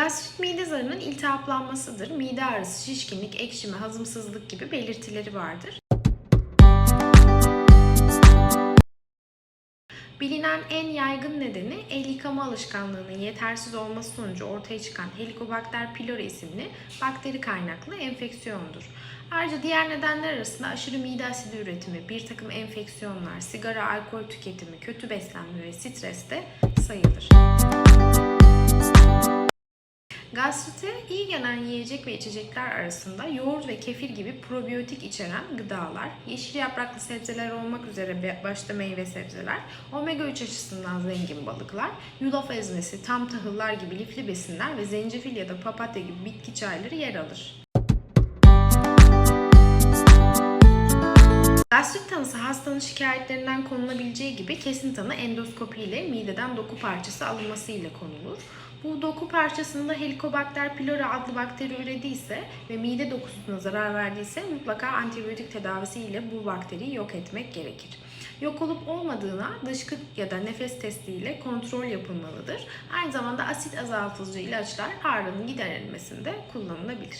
Gastrit mide zarının iltihaplanmasıdır. Mide ağrısı, şişkinlik, ekşime, hazımsızlık gibi belirtileri vardır. Bilinen en yaygın nedeni el yıkama alışkanlığının yetersiz olması sonucu ortaya çıkan Helicobacter pylori isimli bakteri kaynaklı enfeksiyondur. Ayrıca diğer nedenler arasında aşırı mide asidi üretimi, bir takım enfeksiyonlar, sigara, alkol tüketimi, kötü beslenme ve stres de sayılır. Gastrite iyi gelen yiyecek ve içecekler arasında yoğurt ve kefir gibi probiyotik içeren gıdalar, yeşil yapraklı sebzeler olmak üzere başta meyve sebzeler, omega 3 açısından zengin balıklar, yulaf ezmesi, tam tahıllar gibi lifli besinler ve zencefil ya da papatya gibi bitki çayları yer alır. Gastrit tanısı hastanın şikayetlerinden konulabileceği gibi kesin tanı endoskopi ile mideden doku parçası alınması ile konulur. Bu doku parçasında Helicobacter pylori adlı bakteri ürediyse ve mide dokusuna zarar verdiyse mutlaka antibiyotik tedavisi ile bu bakteriyi yok etmek gerekir. Yok olup olmadığına dışkı ya da nefes testi ile kontrol yapılmalıdır. Aynı zamanda asit azaltıcı ilaçlar ağrının giderilmesinde kullanılabilir.